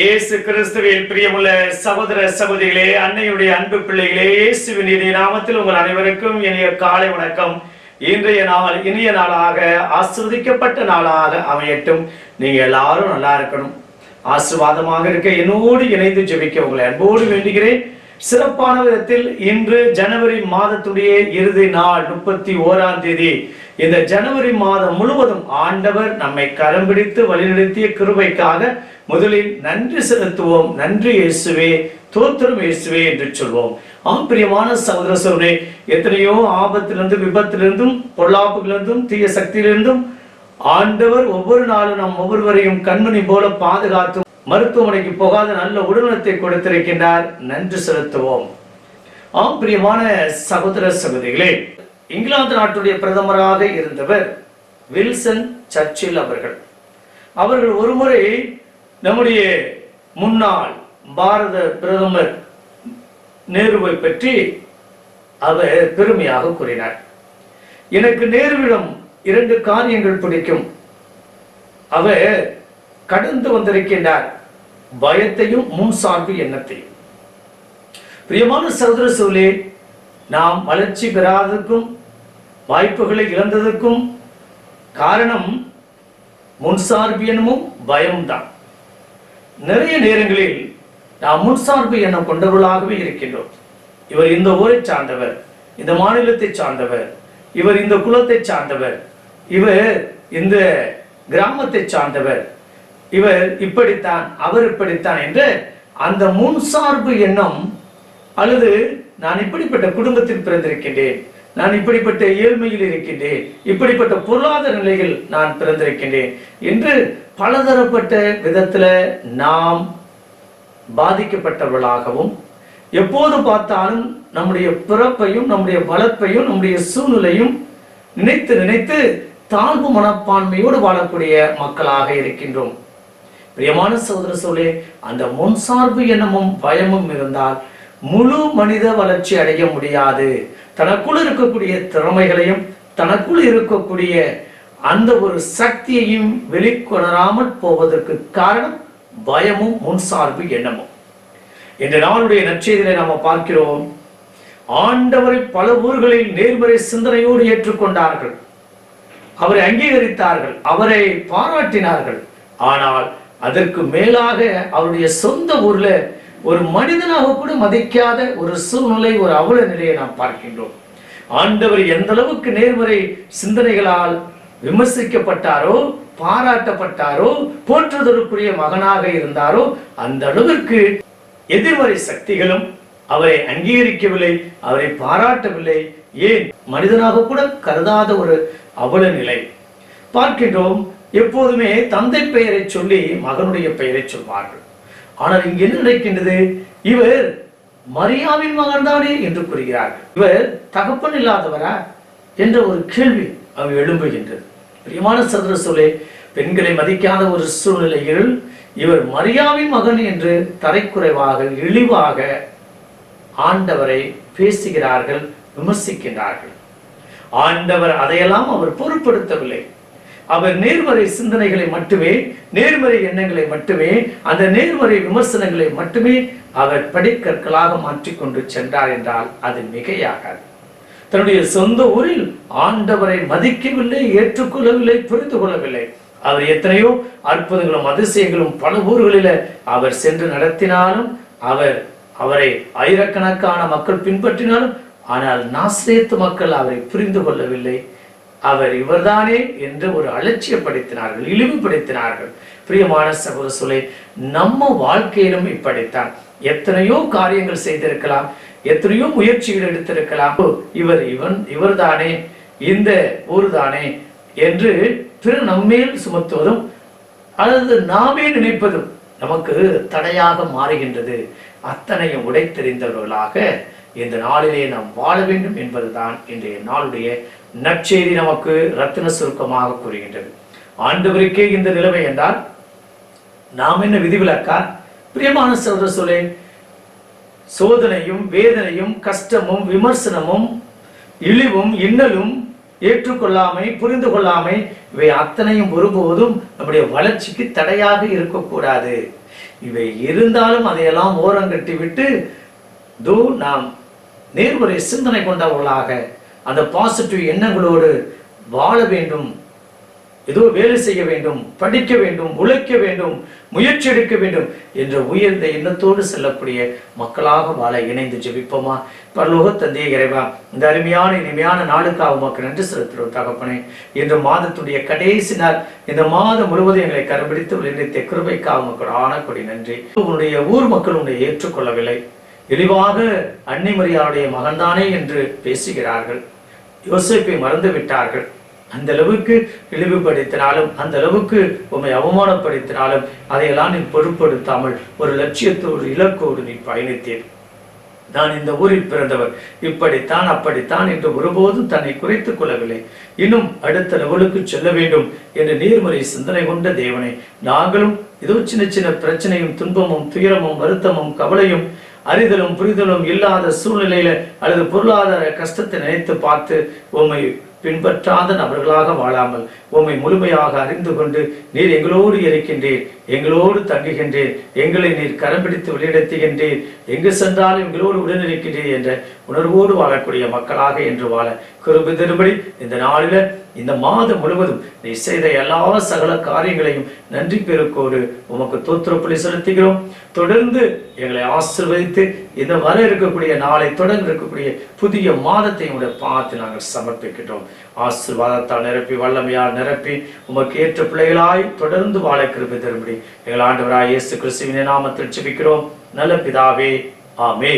இயேசு கிறிஸ்துவில் பிரியமுள்ள சகோதர சகோதரிகளே அன்னையுடைய அன்பு பிள்ளைகளே இயேசுவின் இனிய நாமத்தில் உங்கள் அனைவருக்கும் இனிய காலை வணக்கம். இன்றைய நாள் இனிய நாளாக ஆசிர்வதிக்கப்பட்ட நாளாக அமையட்டும். நீங்க எல்லாரும் நல்லா இருக்கணும். ஆசீர்வாதமாக இருக்க என்னோடு இணைந்து ஜெபிக்க உங்களை அன்போடு வேண்டுகிறேன். சிறப்பான விதத்தில் இன்று ஜனவரி மாதத்துடைய இறுதி நாள் முப்பத்தி ஓராம் தேதி. இந்த ஜனவரி மாதம் முழுவதும் ஆண்டவர் நம்மை கரம் பிடித்து வழிநடத்திய கிருபைக்காக முதலில் நன்றி செலுத்துவோம். நன்றி இயேசுவே தோத்திரம் இயேசுவே என்று சொல்வோம். ஆம் பிரியமான சகோதர சோனே எத்தனையோ ஆபத்திலிருந்தும் விபத்திலிருந்தும் பொல்லாப்புகளிலிருந்தும் தீய சக்தியிலிருந்தும் ஆண்டவர் ஒவ்வொரு நாளும் நம் ஒவ்வொருவரையும் கண்மணி போல பாதுகாத்து மருத்துவமனைக்கு போகாத நல்ல உடல்நலத்தை கொடுத்திருக்கின்றார். நன்றி செலுத்துவோம். ஆம் பிரியமான சகோதர சகோதரிகளே இங்கிலாந்து நாட்டுடைய பிரதமராக இருந்தவர் வில்சன் சர்ச்சில் அவர்கள். அவர்கள் ஒருமுறை நம்முடைய முன்னாள் பாரத பிரதமர் நேருவை பற்றி அவர் பெருமையாக கூறினார். எனக்கு நேருவிடம் இரண்டு காரியங்கள் பிடிக்கும். அவர் கடந்து வந்திருக்கின்றார். பயத்தையும் முன்சார்பு எண்ணத்தையும். பிரியமான சகோதர சூழலே நாம் வளர்ச்சி பெறாததுக்கும் வாய்ப்புகளை இழந்ததற்கும் காரணம் முன்சார்பு எண்ணமும் பயம்தான். நிறைய நேரங்களில் நாம் முன்சார்பு எண்ணம் கொண்டவர்களாகவே இருக்கின்றோம். இவர் இந்த ஊரை சார்ந்தவர் இந்த மாநிலத்தை சார்ந்தவர் இவர் இந்த குலத்தை சார்ந்தவர் இவர் இந்த கிராமத்தை சார்ந்தவர் இவர் இப்படித்தான் அவர் இப்படித்தான் என்று அந்த முன்சார்பு எண்ணம் அல்லது நான் இப்படிப்பட்ட குடும்பத்தில் பிறந்திருக்கின்றேன். நான் இப்படிப்பட்ட ஏழ்மையில் இருக்கின்றேன். இப்படிப்பட்ட பொருளாதார நிலையில் நான் பிறந்திருக்கின்றேன். என்று பலதரப்பட்ட விதத்துல நாம் பாதிக்கப்பட்டவர்களாகவும் எப்போது பார்த்தாலும் நம்முடைய பிறப்பையும் நம்முடைய வளர்ப்பையும் நம்முடைய சூழ்நிலையும் நினைத்து நினைத்து தாழ்வு மனப்பான்மையோடு வாழக்கூடிய மக்களாக இருக்கின்றோம். பிரியமான சகோதர சோழே அந்த முன்சார்பு எண்ணமும் பயமும் இருந்தால் முழு மனித வளர்ச்சி அடைய முடியாது. தனக்குள் இருக்கக்கூடிய திறமைகளையும் தனக்குள் இருக்கக்கூடிய அந்த ஒரு சக்தியையும் வெளிக்கொணராமல் போவதற்கு காரணம் பயமும் முன்சார்பு எண்ணமும். இந்த நாளுடைய நற்செய்தியை நாம பார்க்கிறோம். ஆண்டவரை பல ஊர்களில் நேர்மறை சிந்தனையோடு ஏற்றுக்கொண்டார்கள். அவரை அங்கீகரித்தார்கள் அவரை பாராட்டினார்கள். ஆனால் அதற்கு மேலாக அவருடைய சொந்த ஊர்ல ஒரு மனிதனாக கூட மதிக்காத ஒரு சூழ்நிலை ஒரு அவல நிலையை நாம் பார்க்கின்றோம். ஆண்டவர் எந்த அளவுக்கு நேர்மறை சிந்தனைகளால் விமர்சிக்கப்பட்டாரோ பாராட்டப்பட்டாரோ போற்றுதலுக்குரிய மகனாக இருந்தாரோ அந்த அளவிற்கு எதிர்மறை சக்திகளும் அவரை அங்கீகரிக்கவில்லை அவரை பாராட்டவில்லை. ஏன்? மனிதனாக கூட கருதாத ஒரு அவல நிலை. பார்க்கின்றோம் எப்போதுமே தந்தை பெயரை சொல்லி மகனுடைய பெயரை சொல்வார்கள். ஆனால் இங்கு என்ன நடக்கின்றது? இவர் மரியாவின் மகன்தானே என்று கூறுகிறார் இவர் தகப்பன் இல்லாதவரா என்ற ஒரு கேள்வி அவர் எழும்புகின்றது. பிரியமான சதுர சொல்லே பெண்களை மதிக்காத ஒரு சூழ்நிலையில் இவர் மரியாவின் மகன் என்று தரைக்குறைவாக இழிவாக ஆண்டவரை பேசுகிறார்கள் விமர்சிக்கின்றார்கள். ஆண்டவர் அதையெல்லாம் அவர் பொருட்படுத்தவில்லை. அவர் நேர்மறை சிந்தனைகளை மட்டுமே நேர்மறை எண்ணங்களை மட்டுமே அந்த நேர்மறை விமர்சனங்களை மட்டுமே அவர் படிக்கற்களாக மாற்றிக்கொண்டு சென்றார் என்றால் அது மிகையாகாது. தன்னுடைய சொந்த ஊரில் ஆண்டவரை மதிக்கவில்லை ஏற்றுக்கொள்ளவில்லை புரிந்து கொள்ளவில்லை அவர் எத்தனையோ அற்புதங்களும் அதிசயங்களும் பல ஊர்களில அவர் சென்று நடத்தினாலும் அவர் அவரை ஆயிரக்கணக்கான மக்கள் பின்பற்றினாலும் ஆனால் நாசிரியத்து மக்கள் அவரை புரிந்து கொள்ளவில்லை அவர் இவர்தானே என்று ஒரு அலட்சியப்படுத்தினார்கள் இழிவுபடுத்தினார்கள். பிரியமான சகோதர நம்ம வாழ்க்கையிலும் இப்படித்தான். எத்தனையோ காரியங்கள் செய்திருக்கலாம் எத்தனையோ முயற்சிகள் எடுத்திருக்கலாம். இவர் இவன் இவர்தானே இந்த ஊர்தானே என்று பிற நம்மேல் சுமத்துவதும் அல்லது நாமே நினைப்பதும் நமக்கு தடையாக மாறுகின்றது. அத்தனையும் உடைத்தெறிந்தவர்களாக இந்த நாளிலே நாம் வாழ வேண்டும் என்பதுதான் இன்றைய நாளுடைய நற்செய்தி நமக்கு ரத்தின சுருக்கமாக கூறுகின்றது. ஆண்டவருக்கே இந்த நிலைமை என்றால் நாம் என்ன விதிவிலக்கா? பிரியமான சகோதர சொல்லே சோதனையும் வேதனையும் கஷ்டமும் விமர்சனமும் இழிவும் இன்னலும் ஏற்றுக்கொள்ளாமை புரிந்து கொள்ளாமை இவை அத்தனையும் ஒருபோதும் நம்முடைய வளர்ச்சிக்கு தடையாக இருக்கக்கூடாது. இவை இருந்தாலும் அதையெல்லாம் ஓரங்கட்டி விட்டு தோ நாம் நேர்முறை சிந்தனை கொண்டவர்களாக அந்த பாசிட்டிவ் எண்ணங்களோடு வாழ வேண்டும். ஏதோ வேலை செய்ய வேண்டும் படிக்க வேண்டும் உழைக்க வேண்டும் முயற்சி எடுக்க வேண்டும் என்ற உயர்ந்த எண்ணத்தோடு செல்லக்கூடிய மக்களாக வாழ இணைந்து ஜெபிப்போமா? பரலோக தந்தைய இறைவா இந்த அருமையான இனிமையான நாளுக்காக உமக்கு நன்றி செலுத்துகிறோம் தகப்பனே. இன்று மாதத்துடைய கடைசி நாள் இந்த மாதம் முழுவதும் எங்களை கருபிடித்து விளைநிறுத்திய கிருபைக்காக உமக்கு ஆனக்கூடிய நன்றி. உன்னுடைய ஊர் மக்கள் உன்னை ஏற்றுக்கொள்ளவில்லை. இழிவாக அன்னை மரியாளுடைய மகன்தானே என்று பேசுகிறார்கள். யோசிப்பை மறந்து விட்டார்கள் அந்த அளவுக்கு இழிவுபடுத்தினாலும் அந்த அளவுக்கு உண்மை அவமானப்படுத்தினாலும் அதையெல்லாம் நீ பொருட்படுத்தாமல் ஒரு லட்சியத்தோடு இலக்கோடு நீ பயணித்தேன் நான் இந்த ஊரில் பிறந்தவர். இப்படித்தான் அப்படித்தான் என்று ஒருபோதும் தன்னை குறைத்துக் கொள்ளவில்லை. இன்னும் அடுத்த லெவலுக்கு செல்ல வேண்டும் என்று நேர்மறை சிந்தனை கொண்ட தேவனை நாங்களும் ஏதோ சின்ன சின்ன பிரச்சனையும் துன்பமும் துயரமும் வருத்தமும் கவலையும் அறிதலும் புரிதலும் இல்லாத சூழ்நிலையில அல்லது பொருளாதார கஷ்டத்தை நினைத்து பார்த்து உம்மை பின்பற்றாத நபர்களாக வாழாமல் உம்மை முழுமையாக அறிந்து கொண்டு நீர் எங்களோடு இருக்கின்றீர் எங்களோடு தங்குகின்றீர் எங்களை நீர் கரம் பிடித்து வழிநடத்துகின்றீர் எங்கு சென்றாலும் எங்களோடு உடனிருக்கின்றீர் என்ற உணர்வோடு வாழக்கூடிய மக்களாக என்று வாழ கிருபி திருபடி இந்த நாளில இந்த மாதம் முழுவதும் நீ செய்த எல்லா சகல காரியங்களையும் நன்றி பெருக்கோடு உமக்கு தோத்திரப்பலி செலுத்துகிறோம். தொடர்ந்து எங்களை ஆசிர்வதித்து இந்த வர இருக்கக்கூடிய நாளை தொடர்ந்து இருக்கக்கூடிய புதிய மாதத்தை உடைய பார்த்து நாங்கள் சமர்ப்பிக்கின்றோம். ஆசிர்வாதத்தால் நிரப்பி வல்லமையால் நிரப்பி உமக்கு ஏற்ற பிள்ளைகளாய் தொடர்ந்து வாழ கிருபி திரும்படி எங்கள் ஆண்டவராய் இயேசு கிறிஸ்துவின் நாமத்தில் ஜெபிக்கிறோம். நல்ல பிதாவே ஆமே